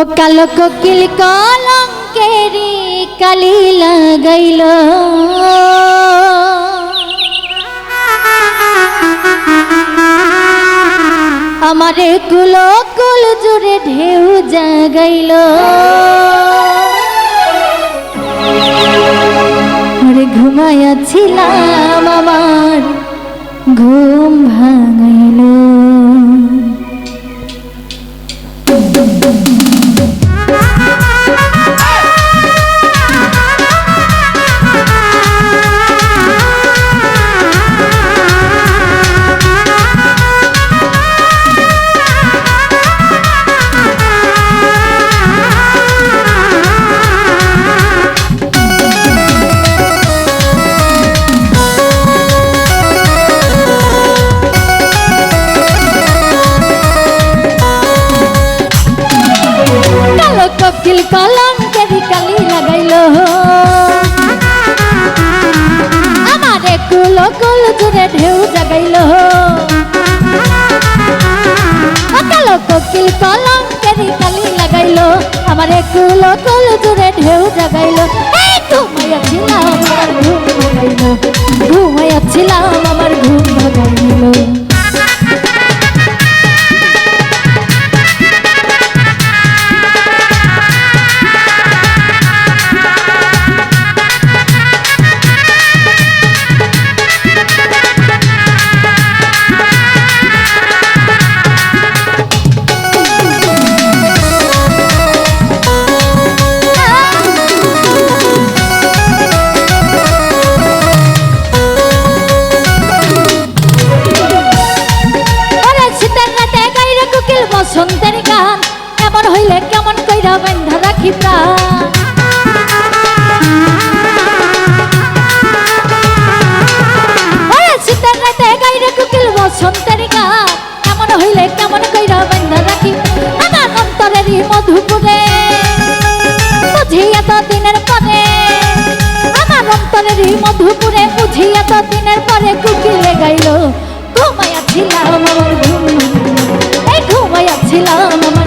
ও কালো কোকিল কলঙ্কেরি কালি লাগাইল। আমারে কুল কুল জুড়ে ঢেউ জাগাইল। ঘুমাইয়াছিলাম আমার, ঘুম ভাঙাইল। কালো কোকিল কলঙ্কেরি কালি লাগাইল। আমারে কুল কুল জুড়ে ঢেউ জাগাইল। কালো কোকিল কলঙ্কেরি কালি লাগাইল। আমারে কুল কুল জুড়ে ঢেউ জাগাইল। ঘুমাইয়াছিলাম ঘুমাইয়াছিলাম বুঝি এত দিনের পরে কুকি গাইল ঘুমাইয়াছিলাম আমার ঘুম। এই ঘুমাইয়াছিলাম আমার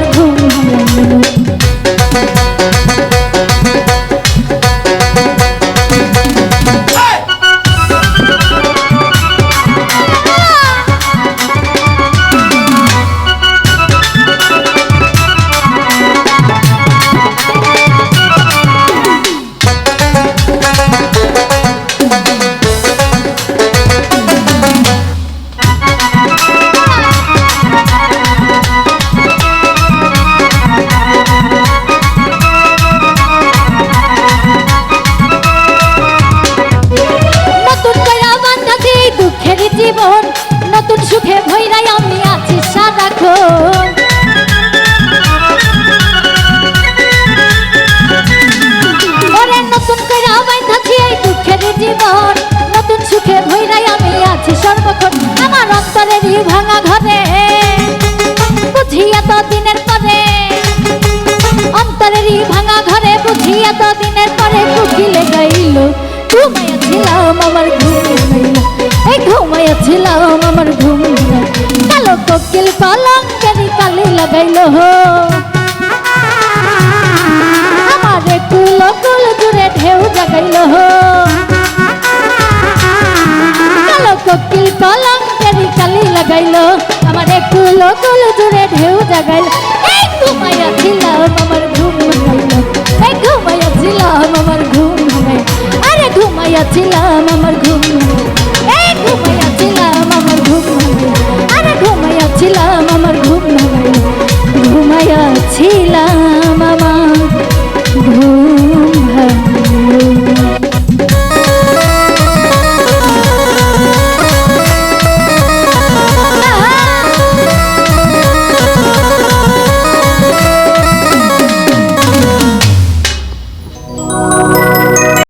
কুকিলে ঘুমাইয়া ছিলাম আমার ঘুম গাইল এই ঘুমাইয়াছিলাম আমার ঘুম গাইল কালো কোকিল কলঙ্কেরি কালি লাগাইল আমার কুল কুল জুড়ে ঢেউ জাগাইল কালো গেছিলাম আমার